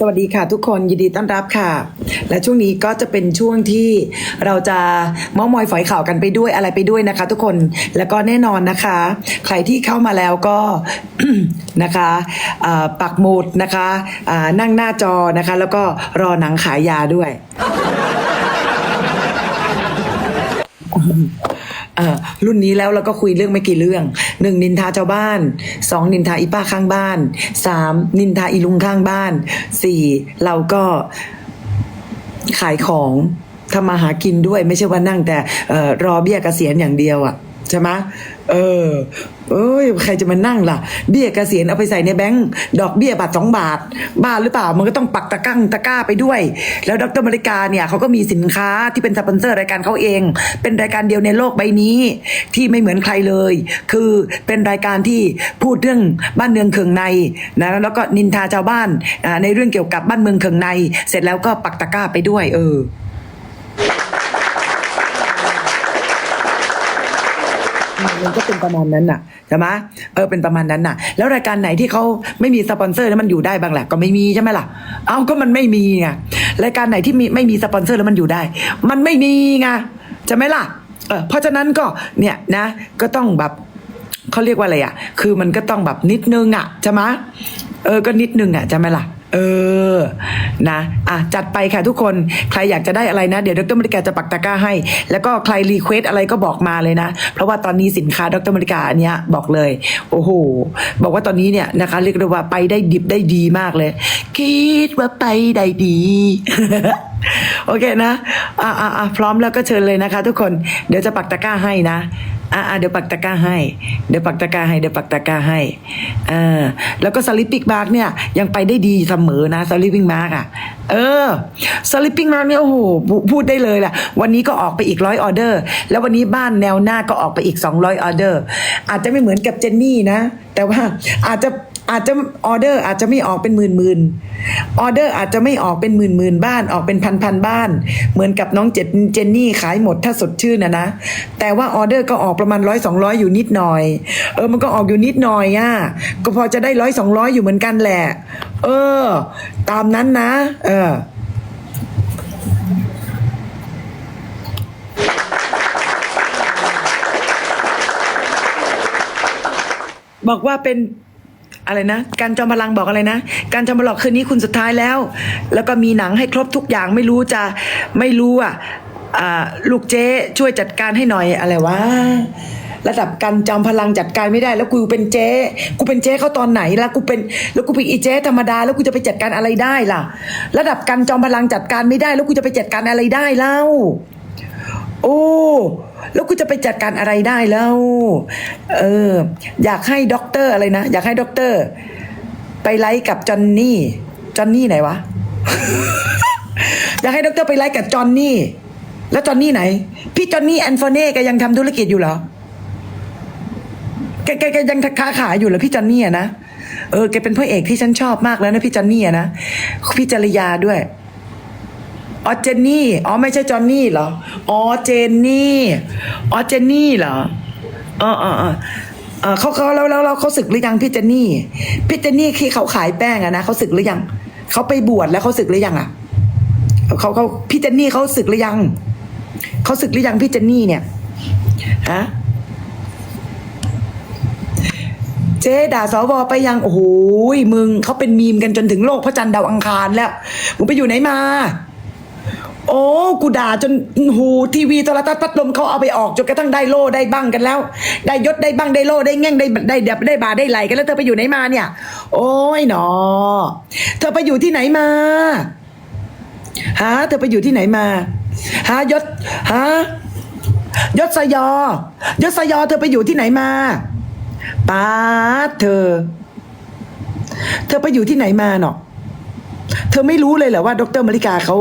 สวัสดีค่ะทุกคนยินดีต้อนรับค่ะ และช่วงนี้ก็จะเป็นช่วงที่เราจะเมามอยฝอยข่าวกันไปด้วยอะไรไปด้วยนะคะ ทุกคนแล้วก็แน่นอนนะคะ ใครที่เข้ามาแล้วก็นะคะปักหมุดนะคะนั่งหน้าจอนะคะ แล้วก็รอหนังขายยาด้วย รุ่นนี้แล้วเราก็คุยเรื่องไม่กี่เรื่องหนึ่งนินทาชาวบ้านสองนินทาอีป้าข้างบ้านสามนินทาอีลุงข้างบ้านสี่เราก็ขายของทำมาหากินด้วยไม่ใช่ว่านั่งแต่อรอเบี้ยเกษียณอย่างเดียวอะ่ะ ใช่ไหมเออ เอ้ย ใครจะมานั่งล่ะ เบี้ยเกษียณเอาไปใส่ในแบงก์ดอกเบี้ยบาทสองบาท บ้าหรือเปล่า มันก็ต้องปักตะกั้งตะก้าไปด้วย แล้วดรมริกาเนี่ยเขาก็มีสินค้าที่เป็นสปอนเซอร์รายการเขาเอง เป็นรายการเดียวในโลกใบนี้ ที่ไม่เหมือนใครเลย คือเป็นรายการที่พูดเรื่องบ้านเมืองเคืองในนะแล้วก็นินทาชาวบ้านในเรื่องเกี่ยวกับบ้านเมืองเคืองใน เสร็จแล้วก็ปักตะก้าไปด้วย เออ มันก็เป็นประมาณนั้นน่ะใช่ไหมเออเป็นประมาณนั้นน่ะ แล้วรายการไหนที่เขาไม่มีสปอนเซอร์แล้วมันอยู่ได้บ้างแหละก็ไม่มีใช่ไหมล่ะ เอาก็มันไม่มีไงรายการไหนที่มีไม่มีสปอนเซอร์แล้วมันอยู่ได้ มันไม่มีไงใช่ไหมล่ะเออเพราะฉะนั้นก็เนี่ยนะ ก็ต้องแบบเขาเรียกว่าอะไรอะ คือมันก็ต้องแบบนิดนึงอะใช่ไหมเออก็นิดนึงอะใช่ไหมล่ะ เออ นะ อะ จัดไปค่ะทุกคน ใครอยากจะได้อะไรนะ เดี๋ยวดรมริกาจะปักตะกร้าให้ แล้วก็ใครรีเควสอะไรก็บอกมาเลยนะ เพราะว่าตอนนี้สินค้าดรมริกาอันเนี้ยบอกเลย โอ้โห บอกว่าตอนนี้เนี่ยนะคะเรียกได้ว่าไปได้ดิบได้ดีมากเลย คิดว่าไปได้ดี โอเคนะ อะอะอะพร้อมแล้วก็เชิญเลยนะคะ ทุกคน เดี๋ยวจะปักตะกร้าให้นะ อ่าเดี๋ยวปักตะกร้าให้ เดี๋ยวปักตะกร้าให้เดี๋ยวปักตะกร้าให้อ่าแล้วก็สลิปปิ้งมาร์กเนี่ย ยังไปได้ดีเสมอนะสลิปปิ้งมาร์กอะ เออสลิปปิ้งมาร์กเนี่ยโอ้โหพูดได้เลยแหละวันนี้ก็ออกไปอีกร้อยออเดอร์ แล้ววันนี้บ้านแนวหน้าก็ออกไปอีกสองร้อยออเดอร์ อาจจะไม่เหมือนกับเจนนี่นะ แต่ว่าอาจจะ อาจจะออเดอร์อาจจะไม่ออกเป็นหมื่นหมื่นออเดอร์อาจจะไม่ออกเป็นหมื่นหมื่นบ้านออกเป็นพันพันบ้าน เหมือนกับน้องเจนเจนนี่ขายหมดถ้าสดชื่นนะนะแต่ว่าออเดอร์ก็ออกประมาณร้อยสองร้อยอยู่นิดหน่อย เออมันก็ออกอยู่นิดหน่อยอะก็พอจะได้ร้อยสองร้อยอยู่เหมือนกันแหละ เออ ตามนั้นนะ เออบอกว่าเป็น อะไรนะ การจอมพลังบอกอะไรนะ การจอมพลังคืนนี้คุณสุดท้ายแล้ว แล้วก็มีหนังให้ครบทุกอย่างไม่รู้จะไม่รู้อะลูกเจ๊ช่วยจัดการให้หน่อยอะไรวะระดับการจอมพลังจัดการไม่ได้ แล้วกูเป็นเจ๊กูเป็นเจ๊เขาตอนไหนแล้วกูเป็นแล้วกูเป็นอีเจ๊ธรรมดาแล้วกูจะไปจัดการอะไรได้ล่ะ ระดับการจอมพลังจัดการไม่ได้ แล้วกูจะไปจัดการอะไรได้เล่าโอ้ แล้วกูจะไปจัดการอะไรได้แล้ว เออ อยากให้ด็อกเตอร์อะไรนะ อยากให้ด็อกเตอร์ ไปไลฟ์กับจอนนี่ จอนนี่ไหนวะ อยากให้ด็อกเตอร์ไปไลฟ์กับจอนนี่ แล้วจอนนี่ไหน พี่จอนนี่แอนโฟเน่แกยังทำธุรกิจอยู่เหรอ แกแกแกยังค้าขายอยู่เหรอพี่จอนนี่อะนะ เออ แกเป็นพระเอกที่ฉันชอบมากแล้วนะพี่จอนนี่อะนะ พี่จริยาด้วย อ๋อเจนนี่ อ๋อไม่ใช่จอนนี่เหรอ อ๋อเจนนี่ อ๋อเจนนี่เหรอเออเออเออเออเขาเขาแล้วแล้วเขาศึกหรือยังพี่เจนนี่พี่เจนนี่ที่เขาขายแป้งอะนะเขาศึกหรือยังเขาไปบวชแล้วเขาศึกหรือยังอะเขาเขาพี่เจนนี่เขาศึกหรือยังเขาศึกหรือยังพี่เจนนี่เนี่ยฮะเจ๊ด่าสวไปยังโอ้โหมึงเขาเป็นมีมกันจนถึงโลกพระจันทร์ดาวอังคารแล้วมึงไปอยู่ไหนมา โอ้กูด่าจนหูทีวีโทรทัศน์พัดลมเขาเอาไปออกจนกระทั่งได้โล่ได้บ้างกันแล้ว ได้ยศได้บ้างได้โล่ได้แง่งได้ได้ได้ได้บาได้ไหลกันแล้วเธอไปอยู่ไหนมาเนี่ย โอ้ยหนอ เธอไปอยู่ที่ไหนมาฮะเธอไปอยู่ที่ไหนมาฮะยศฮะยศสยอยศสยอเธอไปอยู่ที่ไหนมาป้าเธอ เธอไปอยู่ที่ไหนมาเนาะเธอไม่รู้เลยเหรอว่า ดรมาริกาเขา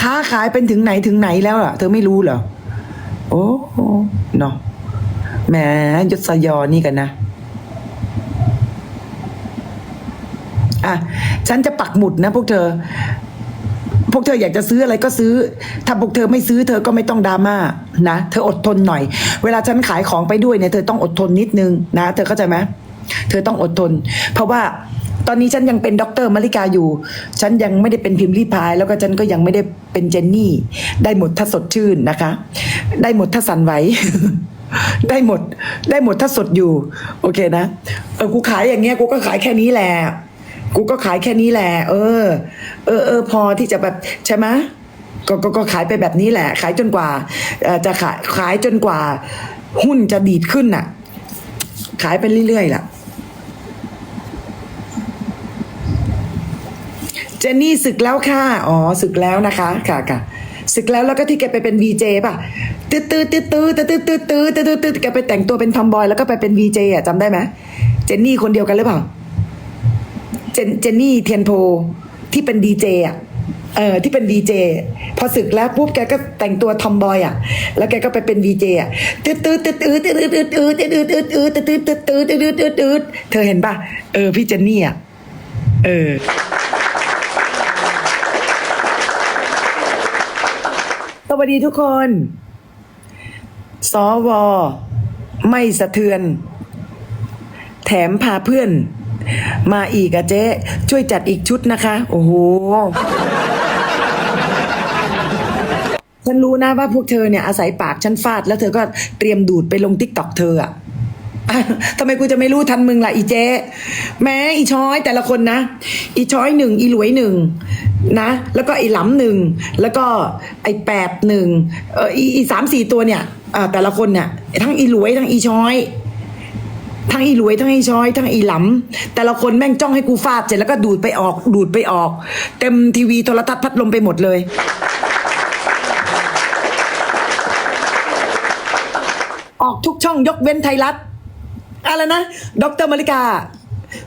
ค้าขายเป็นถึงไหนถึงไหนแล้วอะ เธอไม่รู้เหรอ โอ้เนาะแหมยศยอนี่กันนะอะฉันจะปักหมุดนะพวกเธอ พวกเธออยากจะซื้ออะไรก็ซื้อ ถ้าพวกเธอไม่ซื้อเธอก็ไม่ต้องดราม่านะ เธออดทนหน่อย เวลาฉันขายของไปด้วยเนี่ยเธอต้องอดทนนิดนึงนะ เธอเข้าใจไหมเธอต้องอดทน เพราะว่า ตอนนี้ฉันยังเป็นด็อกเตอร์มาริกาอยู่ ฉันยังไม่ได้เป็นพิมพ์รีพาย แล้วก็ฉันก็ยังไม่ได้เป็นเจนนี่ ได้หมดถ้าสดชื่นนะคะ ได้หมดถ้าสันไหวได้หมด ได้หมดถ้าสดอยู่ โอเคนะเออกูขายอย่างเงี้ยกูก็ขายแค่นี้แหละกูก็ขายแค่นี้แหละ เออ เออเออพอที่จะแบบใช่ไหมก็ก็ก็ขายไปแบบนี้แหละ ขายจนกว่าจะขายขายจนกว่า หุ้นจะดีดขึ้นน่ะ ขายไปเรื่อยๆล่ะ เจ นนี่ศึกแล้วค่ะ อ๋อศึกแล้วนะคะค่ะค่ะศึกแล้วแล้วก็ที่แกไปเป็นวีเจป่ะตื้อตื้อตื้อตื้อตื้อตื้อตื้อตื้อตื้อตื้อแกไปแต่งตัวเป็นทอมบอยแล้วก็ไปเป็นวีเจอะจำได้ไหมเจนนี่คนเดียวกันหรือเปล่าเจนเจนนี่เทียนโพที่เป็นดีเจอะเออที่เป็นดีเจพอศึกแล้วปุ๊บแกก็แต่งตัวทอมบอยอะ แล้วแกก็ไปเป็นวีเจอะตื้อตื้อตื้อตื้อตื้อตื้อตื้อตื้อตื้อตื้อตื้อตื้อตื้อตื้อตื้อตื้อตื้อเธอเห็นป่ะเออพี่เจนนี่อะเออ วัสดีทุกคน สว ไม่สะเทือน แถมพาเพื่อน มาอีกอะเจ๊ ช่วยจัดอีกชุดนะคะ โอ้โห ฉันรู้นะว่าพวกเธอเนี่ยอาศัยปากฉันฟาด แล้วเธอก็เตรียมดูดไปลงทิกตอกเธออะอะ ทำไมกูจะไม่รู้ทันมึงล่ะอีเจ๊แม้อีช้อยแต่ละคนนะ อีช้อยหนึ่งอีหลวยหนึ่งนะ แล้วก็อีหลำหนึ่งแล้วก็ไอแปดหนึ่งเอออีสามสี่ตัวเนี่ยอ่าแต่ละคนเนี่ยทั้งอีหลวยทั้งอีช้อยทั้งอีหลวยทั้งอีช้อยทั้งอีหลำแต่ละคนแม่งจ้องให้กูฟาดเสร็จแล้วก็ดูดไปออก ดูดไปออก เต็มทีวีโทรทัศน์พัดลมไปหมดเลยออกทุกช่องยกเว้นไทยรัฐ อะไรนะดรมาริกา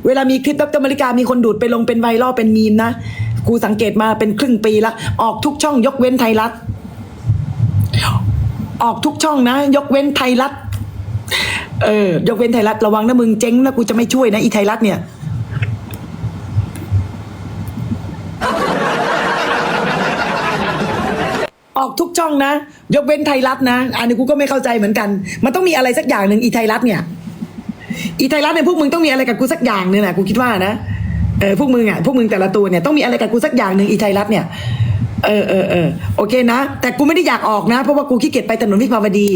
เวลามีคลิปดรมาริกามีคนดูดไปลงเป็นไวรัลเป็นมีมนะกูสังเกตมาเป็นครึ่งปีละ ออกทุกช่องยกเว้นไทยรัฐ ออกทุกช่องนะ ยกเว้นไทยรัฐ เออ ยกเว้นไทยรัฐระวังนะมึงเจ๊งนะกูจะไม่ช่วยนะอีไทยรัฐเนี่ยออกทุกช่องนะ ยกเว้นไทยรัฐนะ อันนี้กูก็ไม่เข้าใจเหมือนกัน มันต้องมีอะไรสักอย่างหนึ่งอีไทยรัฐเนี่ย อีไทยรัฐเนี่ยพวกมึงต้องมีอะไรกับกูสักอย่างหนึ่งนะกูคิดว่านะเออพวกมึงอะพวกมึงแต่ละตัวเนี่ยต้องมีอะไรกับกูสักอย่างหนึ่งอีไทยรัฐเนี่ยเออเออเออโอเคนะ แต่กูไม่ได้อยากออกนะ เพราะว่ากูขี้เกียจไปถนนวิภาวดี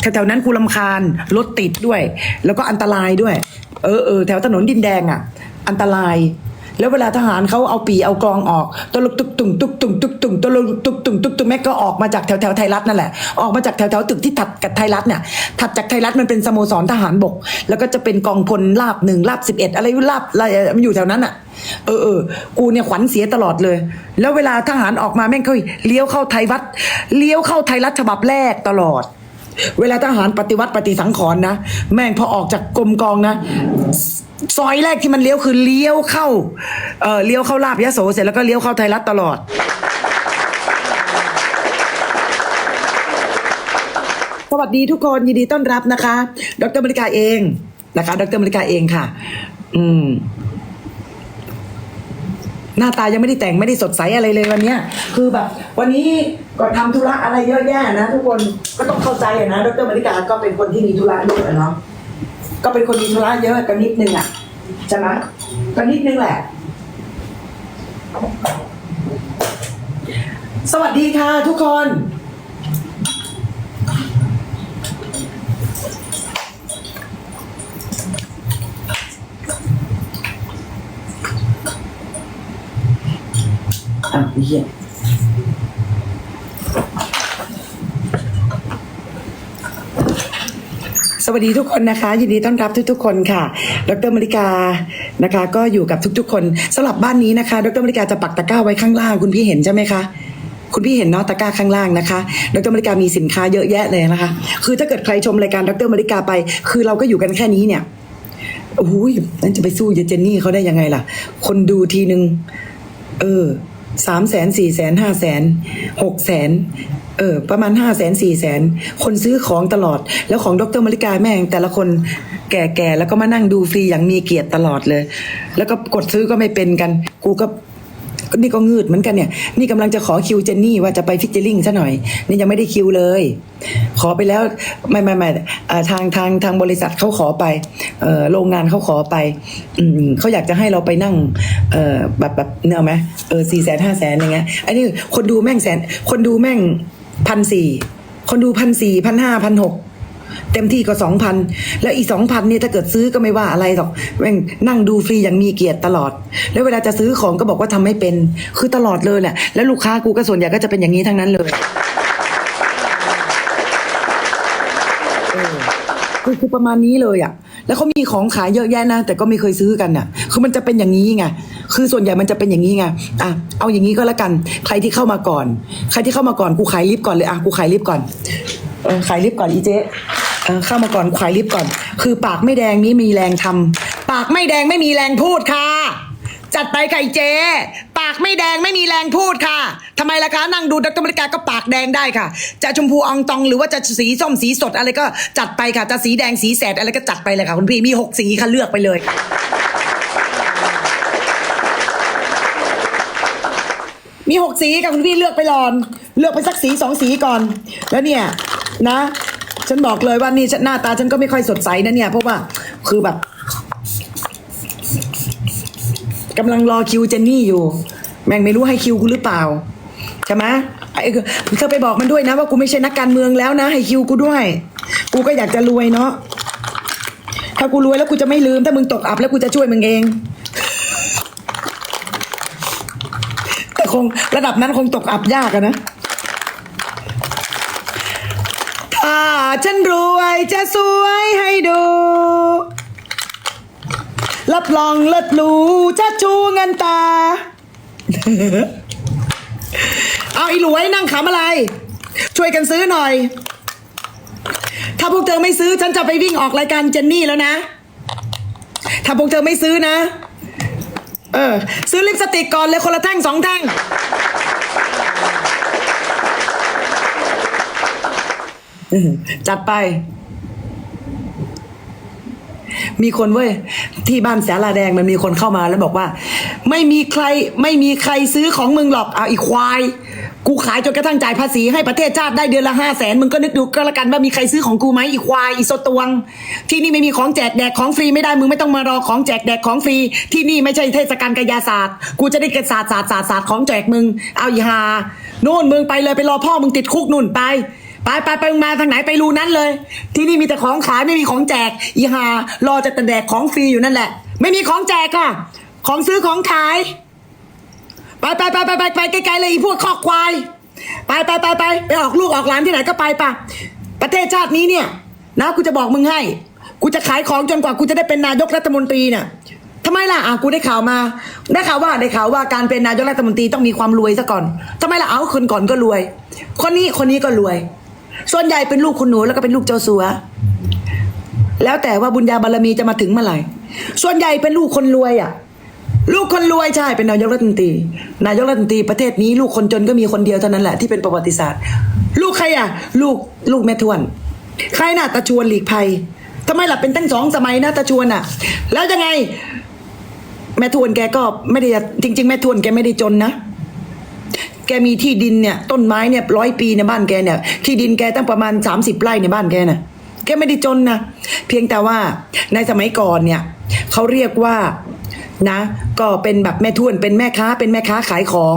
แถวๆนั้นกูลำคาญรถติดด้วย แล้วก็อันตรายด้วย เออเออแถวถนนดินแดงอะ อันตราย แล้วเวลาทหารเขาเอาปีเอากลองออกตลุกตุกตุงตุกตุงตุกตุงตลุกตุกตุงตุกตุงแม่ก็ออกมาจากแถวแถวไทยรัฐนั่นแหละออกมาจากแถวแถวตึกที่ถัดกับไทยรัฐเนี่ยถัดจากไทยรัฐมันเป็นสโมสรทหารบก แล้วก็จะเป็นกองพลลาบหนึ่งลาบสิบเอ็ดอะไรลาบอะไรมันอยู่แถวนั้นอะเออเออกูเนี่ยขวัญเสียตลอดเลย แล้วเวลาทหารออกมาแม่งเขาเลี้ยวเข้าไทยวัดเลี้ยวเข้าไทยรัฐฉบับแรกตลอด เวลาทหารปฏิวัติปฏิสังขรณ์นะ แม่งพอออกจากกรมกองนะซอยแรกที่มันเลี้ยวคือเลี้ยวเข้า เออเลี้ยวเข้าลาบยะโสเสร็จแล้วก็เลี้ยวเข้าไทยรัฐตลอด สวัสดีทุกคนยินดีต้อนรับนะคะ ดรมริกาเองนะคะ ดรมริกาเองค่ะ อืม หน้าตายังไม่ได้แต่งไม่ได้สดใสอะไรเลยวันเนี้ย คือแบบ วันนี้ก็ทำธุระอะไรเยอะแยะนะทุกคนก็ต้องเข้าใจนะ ดรมริกาก็เป็นคนที่มีธุระเยอะอะเนาะ ก็เป็นคนมีธุระเยอะกันนิดนึงอะใช่ไหมก็นิดนึงแหละ สวัสดีค่ะทุกคน อะเหี้ย สวัสดีทุกคนนะคะ ยินดีต้อนรับทุกๆคนค่ะ ดรมริกานะคะ ก็อยู่กับทุก ๆ คนสำหรับบ้านนี้นะคะ ดรมริกาจะปักตะกร้าไว้ข้างล่างคุณพี่เห็นใช่ไหมคะคุณพี่เห็นเนาะตะกร้าข้างล่างนะคะ ดรมริกามีสินค้าเยอะแยะเลยนะคะ คือถ้าเกิดใครชมรายการดรมริกาไป คือเราก็อยู่กันแค่นี้เนี่ยโอ้ยนั่นจะไปสู้เยเจนนี่เขาได้ยังไงล่ะ คนดูทีนึงเออสามแสนสี่แสนห้าแสนหกแสน เออประมาณห้าแสนสี่แสนคนซื้อของตลอด แล้วของดรมริกาแม่งแต่ละคนแก่ๆแล้วก็มานั่งดูฟรีอย่างมีเกียรติตลอดเลย แล้วก็กดซื้อก็ไม่เป็นกัน กูก็นี่ก็งืดเหมือนกันเนี่ย นี่กำลังจะขอคิวเจนนี่ว่าจะไปฟิชเจอริงซะหน่อย นี่ยังไม่ได้คิวเลย ขอไปแล้วไม่ไม่ไม่ทางทางทางบริษัทเขาขอไปเออโรงงานเขาขอไปอืมเขาอยากจะให้เราไปนั่งเออแบบแบบเนื้อไหมเออสี่แสนห้าแสนอย่างเงี้ยอันนี้คนดูแม่งแสน คนดูแม่ง พันสี่คนดูพันสี่พันห้าพันหกเต็มที่ก็สองพันแล้วอีสองพันเนี่ยถ้าเกิดซื้อก็ไม่ว่าอะไรหรอกแม่งนั่งดูฟรีอย่างมีเกียรติตลอด แล้วเวลาจะซื้อของก็บอกว่าทำไม่เป็น คือตลอดเลยแหละแล้วลูกค้ากูก็ส่วนใหญ่ก็จะเป็นอย่างนี้ทั้งนั้นเลยคือคือประมาณนี้เลยอะ แล้วเขามีของขายเยอะแยะนะ แต่ก็ไม่เคยซื้อกันอะ คือมันจะเป็นอย่างนี้ไง คือส่วนใหญ่มันจะเป็นอย่างนี้ไงอะเอาอย่างนี้ก็แล้วกัน ใครที่เข้ามาก่อน ใครที่เข้ามาก่อนกูขายลิฟก่อนเลยอะกูขายลิฟก่อนเออขายลิฟก่อนอีเจ๊เออเข้ามาก่อนขายลิฟก่อน คือปากไม่แดงนี้มีแรงทำปากไม่แดงไม่มีแรงพูดค่ะ จัดไปไก่เจ๊ปากไม่แดงไม่มีแรงพูดค่ะทำไมล่ะคะนั่งดูดรมริกาก็ปากแดงได้ค่ะ จะชมพูอองตองหรือว่าจะสีส้มสีสดอะไรก็จัดไปค่ะจะสีแดงสีแสดอะไรก็จัดไปเลยค่ะคุณพี่มีหกสีค่ะเลือกไปเลย มีหกสีค่ะคุณพี่เลือกไปลอน เลือกไปสักสีสองสีก่อน แล้วเนี่ยนะ ฉันบอกเลยว่านี่ฉันหน้าตาฉันก็ไม่ค่อยสดใสนะเนี่ยเพราะว่าคือแบบกำลังรอคิวเจนนี่อยู่ แม่งไม่รู้ให้คิวกูหรือเปล่าใช่ไหมไอ้เธอไปบอกมันด้วยนะ ว่ากูไม่ใช่นักการเมืองแล้วนะ ให้คิวกูด้วย กูก็อยากจะรวยเนาะถ้ากูรวยแล้วกูจะไม่ลืม ถ้ามึงตกอับแล้วกูจะช่วยมึงเอง แต่ คง ระดับนั้นคงตกอับยากอะนะ ถ้าฉันรวยจะสวยให้ดู รับรองเลิศหรูจะชูเงินตา เอาอีหลวยนั่งขำอะไร ช่วยกันซื้อหน่อย ถ้าพวกเธอไม่ซื้อฉันจะไปวิ่งออกรายการเจนนี่แล้วนะ ถ้าพวกเธอไม่ซื้อนะ เออ ซื้อลิปสติกก่อนเลยคนละแท่งสองแท่ง จัดไป มีคนเว้ย ที่บ้านแสลาแดงมันมีคนเข้ามาแล้วบอกว่า ไม่มีใคร ไม่มีใครซื้อของมึงหรอกเอาอีควาย กูขายจนกระทั่งจ่ายภาษีให้ประเทศชาติได้เดือนละห้าแสนมึงก็นึกดูก็แล้วกันว่ามีใครซื้อของกูไหมอีควายอีโซตวง ที่นี่ไม่มีของแจกแดกของฟรีไม่ได้มึงไม่ต้องมารอของแจกแดกของฟรี ที่นี่ไม่ใช่เทศกาลกายาศาสตร์ กูจะได้กระศาสตร์ศาสตร์ศาสตร์ศาสตร์ของแจกมึง เอาอีหานู่นมึงไปเลยไปรอพ่อมึงติดคุกนู่นไปไปไปไปมึงมาทางไหนไปรูนั้นเลย ที่นี่มีแต่ของขายไม่มีของแจก อีหารอจะแต่แดกของฟรีอยู่นั่นแหละ ไม่มีของแจกค่ะ ของซื้อของขาย ไปไปไปไปไปไปไกลๆเลยอีพวกคอกควาย ไปไปไปไปไปออกลูกออกหลานที่ไหนก็ไปปะประเทศชาตินี้เนี่ย นะกูจะบอกมึงให้ กูจะขายของจนกว่ากูจะได้เป็นนายกรัฐมนตรีเนี่ยทำไมล่ะอะกูได้ข่าวมาได้ข่าวว่าได้ข่าวว่าการเป็นนายกรัฐมนตรีต้องมีความรวยซะก่อนทำไมล่ะเอาคนก่อนก็รวย คนนี้คนนี้ก็รวย ส่วนใหญ่เป็นลูกคุณหนูแล้วก็เป็นลูกเจ้าสัว แล้วแต่ว่าบุญญาบารมีจะมาถึงเมื่อไหร่ส่วนใหญ่เป็นลูกคนรวยอะ ลูกคนรวยใช่เป็นนายกรัฐมนตรี นายกรัฐมนตรีประเทศนี้ ลูกคนจนก็มีคนเดียวเท่านั้นแหละที่เป็นประวัติศาสตร์ ลูกใครอะ ลูกลูกแม่ทวน ใครน่ะตาชวนหลีกภัยทำไมหล่ะเป็นตั้งสองสมัยนะตาชวนอะ แล้วยังไง แม่ทวนแกก็ไม่ได้จริง ๆ แม่ทวนแกไม่ได้จนนะแกมีที่ดินเนี่ยต้นไม้เนี่ยร้อยปีในบ้านแกเนี่ยที่ดินแกตั้งประมาณ 30ไร่ในบ้านแกน่ะแกไม่ได้จนนะเพียงแต่ว่าในสมัยก่อนเนี่ยเขาเรียกว่า นะก็เป็นแบบแม่ทวนเป็นแม่ค้าเป็นแม่ค้าขายของ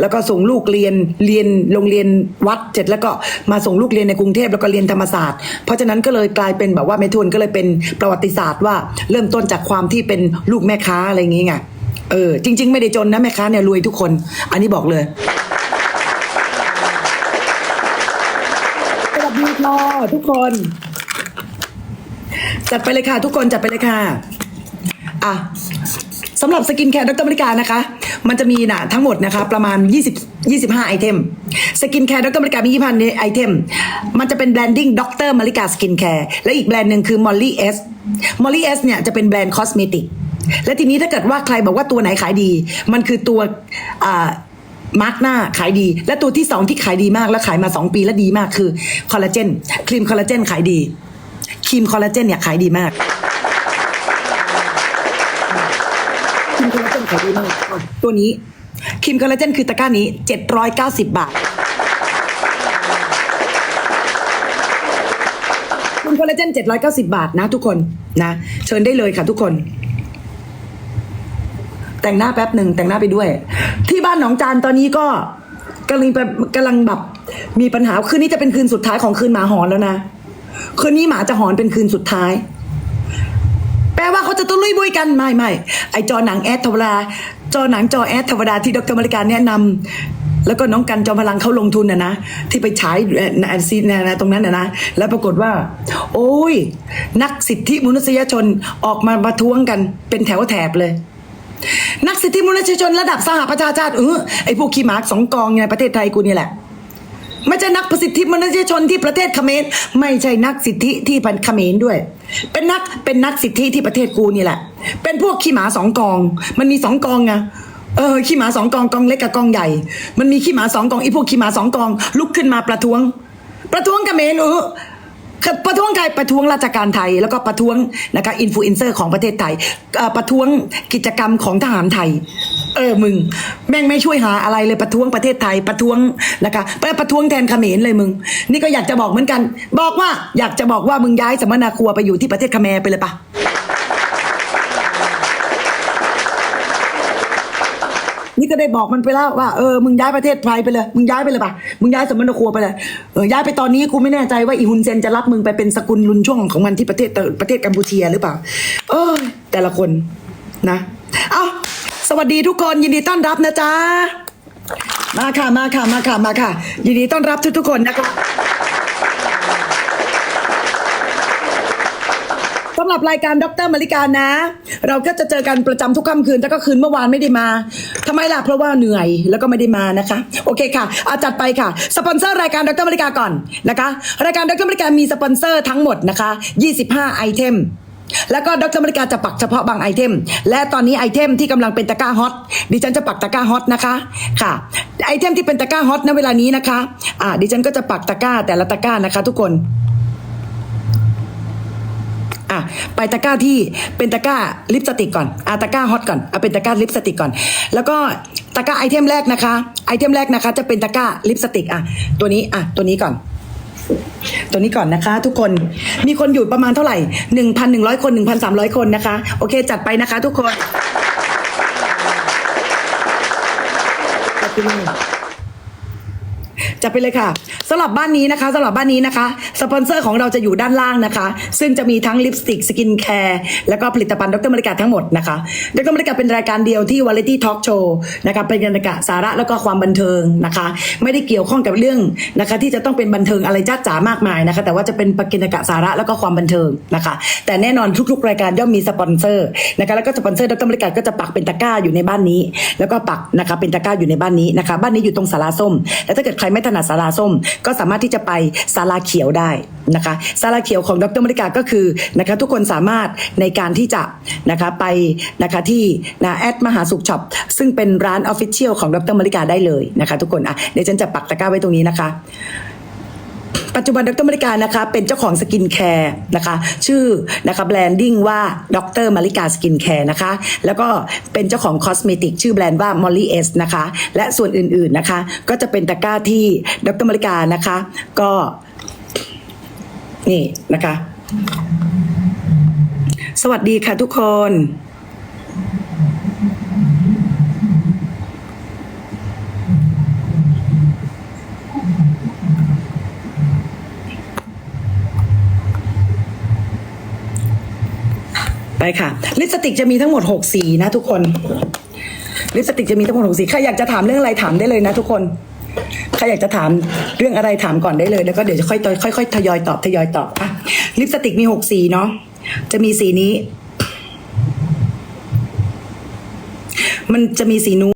แล้วก็ส่งลูกเรียนเรียนโรงเรียนวัดเสร็จแล้วก็มาส่งลูกเรียนในกรุงเทพแล้วก็เรียนธรรมศาสตร์ เพราะฉะนั้นก็เลยกลายเป็นแบบว่าแม่ทวนก็เลยเป็นประวัติศาสตร์ว่าเริ่มต้นจากความที่เป็นลูกแม่ค้าอะไรอย่างงี้ไงเออจริง ๆ ไม่ได้จนนะแม่ค้าเนี่ยรวยทุกคน อันนี้บอกเลยสวัสดีค่ะทุกคน จัดไปเลยค่ะ ทุกคนจัดไปเลยค่ะอะ สำหรับสกินแคร์ดรมริกานะคะ มันจะมีนะทั้งหมดนะคะประมาณ 20 25 ไอเทม สกินแคร์ดรมริกามี25ไอเทม มันจะเป็นแบรนดิ้งดรมริกาสกินแคร์และอีกแบรนด์หนึ่งคือมอลลี่เอสมอลลี่เอสเนี่ยจะเป็นแบรนด์คอสเมติกและทีนี้ถ้าเกิดว่าใครบอกว่าตัวไหนขายดี มันคือตัวมาร์กหน้าขายดี และตัวที่สองที่ขายดีมากแล้วขายมาสองปีแล้วดีมากคือคอลลาเจนครีมคอลลาเจนขายดีครีมคอลลาเจนเนี่ยขายดีมาก มคอลลยตัวนี้ครีมคอลลาเจนคือตะกร้านี้ 790 บาทครีมคอลลาเจน 790 บาทนะทุกคนนะ เชิญได้เลยค่ะทุกคน แต่งหน้าแป๊บหนึ่งแต่งหน้าไปด้วย ที่บ้านหนองจานตอนนี้ก็กำลังกำลังแบบมีปัญหาคืนนี้จะเป็นคืนสุดท้ายของคืนหมาหอนแล้วนะคืนนี้หมาจะหอนเป็นคืนสุดท้าย แปลว่าเขาจะตุ้ลุยบุยกันไม่ไม่ไอจอหนังแอดธรรมดาจอหนังจอแอดธรรมดาที่ดรมาริการแนะนำแล้วก็น้องกันจอมพลังเขาลงทุนนะนะที่ไปฉายเอ่อในซีนนะตรงนั้นนะนะแล้วปรากฏว่า โอ้ย นักสิทธิมนุษยชนออกมาประท้วงกันเป็นแถวแถบเลยนักสิทธิมนุษยชนระดับสหประชาชาติเออไอพวกขี้หมากสองกองในประเทศไทยกูนี่แหละ ไม่ใช่นักประสิทธิมนุษยชนที่ประเทศเขมรไม่ใช่นักสิทธิที่พันเขมรด้วย เป็นนักเป็นนักสิทธิที่ประเทศกูนี่แหละ เป็นพวกขี้หมาสองกอง มันมีสองกองไงเออขี้หมาสองกองกองเล็กกับกองใหญ่ มันมีขี้หมาสองกองไอ้พวกขี้หมาสองกอง ลุกขึ้นมาประท้วง ประท้วงเขมรเออคือประท้วงใครประท้วงราชการไทย แล้วก็ประท้วงนะคะอินฟลูเอนเซอร์ของประเทศไทยประท้วงกิจกรรมของทหารไทย เออมึง แม่งไม่ช่วยหาอะไรเลยประท้วงประเทศไทยประท้วงนะคะไปประท้วงแทนเขมรเลยมึง นี่ก็อยากจะบอกเหมือนกัน บอกว่าอยากจะบอกว่ามึงย้ายสมนาครัวไปอยู่ที่ประเทศเขมรไปเลยปะนี่ก็ได้บอกมันไปแล้วว่าเออมึงย้ายประเทศไทยไปเลยมึงย้ายไปเลยปะมึงย้ายสมณครัวไปเลยเออย้ายไปตอนนี้กูไม่แน่ใจว่าอีฮุนเซนจะรับมึงไปเป็นสกุลลุนช่วงของมันที่ประเทศประเทศกัมพูชียหรือเปล่า เออ แต่ละคนนะ เอา สวัสดีทุกคนยินดีต้อนรับนะจ๊ะ มาค่ะมาค่ะมาค่ะมาค่ะ ยินดีต้อนรับทุกทุกๆคนนะคะสำหรับรายการดรมาริการนะ เราก็จะเจอกันประจำทุกค่ำคืนแต่ก็คืนเมื่อวานไม่ได้มาทำไมล่ะเพราะว่าเหนื่อยแล้วก็ไม่ได้มานะคะ โอเคค่ะอาจัดไปค่ะ สปอนเซอร์รายการดรมาริกาก่อนนะคะ รายการดรมาริกามีสปอนเซอร์ทั้งหมดนะคะ 25 ไอเทม แล้วก็ดรมริกาจะปักเฉพาะบางไอเทม และตอนนี้ไอเทมที่กำลังเป็นตะกร้าฮอตดิฉันจะปักตะกร้าฮอตนะคะค่ะไอเทมที่เป็นตะกร้าฮอตณเวลานี้นะคะอ่าดิฉันก็จะปักตะกร้าแต่ละตะกร้านะคะ ทุกคนอะไปตะกร้าที่เป็นตะกร้าลิปสติกก่อนอะตะกร้าฮอตก่อนเอาเป็นตะกร้าลิปสติกก่อน แล้วก็ตะกร้าไอเทมแรกนะคะ ไอเทมแรกนะคะ จะเป็นตะกร้าลิปสติกอะตัวนี้อะตัวนี้ก่อน ตัวนี้ก่อนนะคะ ทุกคนมีคนอยู่ประมาณเท่าไหร่หนึ่งพันหนึ่งร้อยคนหนึ่งพันสามร้อยคนนะคะ โอเค จัดไปนะคะ ทุกคน จัดไปเลยค่ะสำหรับบ้านนี้นะคะสำหรับบ้านนี้นะคะสปอนเซอร์ของเราจะอยู่ด้านล่างนะคะ ซึ่งจะมีทั้งลิปสติกสกินแคร์แล้วก็ผลิตภัณฑ์ดรมริกาทั้งหมดนะคะดรมริกาเป็นรายการเดียวที่วาไรตี้ทอล์กโชว์นะคะเป็นบรรยากาศสาระแล้วก็ความบันเทิงนะคะ ไม่ได้เกี่ยวข้องกับเรื่องนะคะ ที่จะต้องเป็นบันเทิงอะไรจ้าจ๋ามากมายนะคะ แต่ว่าจะเป็นปกินกะสาระแล้วก็ความบันเทิงนะคะ แต่แน่นอนทุกๆ รายการย่อมมีสปอนเซอร์นะคะแล้วก็สปอนเซอร์ดรมริกาก็จะปักเป็นตะกร้าอยู่ในบ้านนี้ แล้วก็ปักนะคะเป็นตะกร้าอยู่ในบ้านนี้นะคะ บ้านนี้อยู่ตรงศาลาส้มแล้วถ้าเกิดใครไม่ถนัดศาลาส้ม ก็สามารถที่จะไปศาลาเขียวได้นะคะศาลาเขียวของดรมริกาก็คือนะคะทุกคนสามารถในการที่จะนะคะไปนะคะที่นะแอดมหาสุขช็อปซึ่งเป็นร้านออฟฟิเชียลของดรมริกาได้เลยนะคะทุกคนอะเดี๋ยวฉันจะปักตะกร้าไว้ตรงนี้นะคะ ปัจจุบันดรมาริกานะคะเป็นเจ้าของสกินแคร์นะคะชื่อนะคะแบรนดิ้งว่าดรมาริกาสกินแคร์นะคะแล้วก็เป็นเจ้าของคอสเมติกชื่อแบรนด์ว่ามอลลี่เอสนะคะและส่วนอื่นๆนะคะก็จะเป็นตะกร้าที่ดรมาริกานะคะก็นี่นะคะ สวัสดีค่ะทุกคน ไปค่ะลิปสติกจะมีทั้งหมดหกสีนะทุกคนลิปสติกจะมีทั้งหมดหกสีใครอยากจะถามเรื่องอะไรถามได้เลยนะทุกคนใครอยากจะถามเรื่องอะไรถามก่อนได้เลย แล้วก็เดี๋ยวจะค่อยค่อยๆทยอยตอบทยอยตอบอะลิปสติกมีหกสีเนาะจะมีสีนี้ มันจะมีสีนู้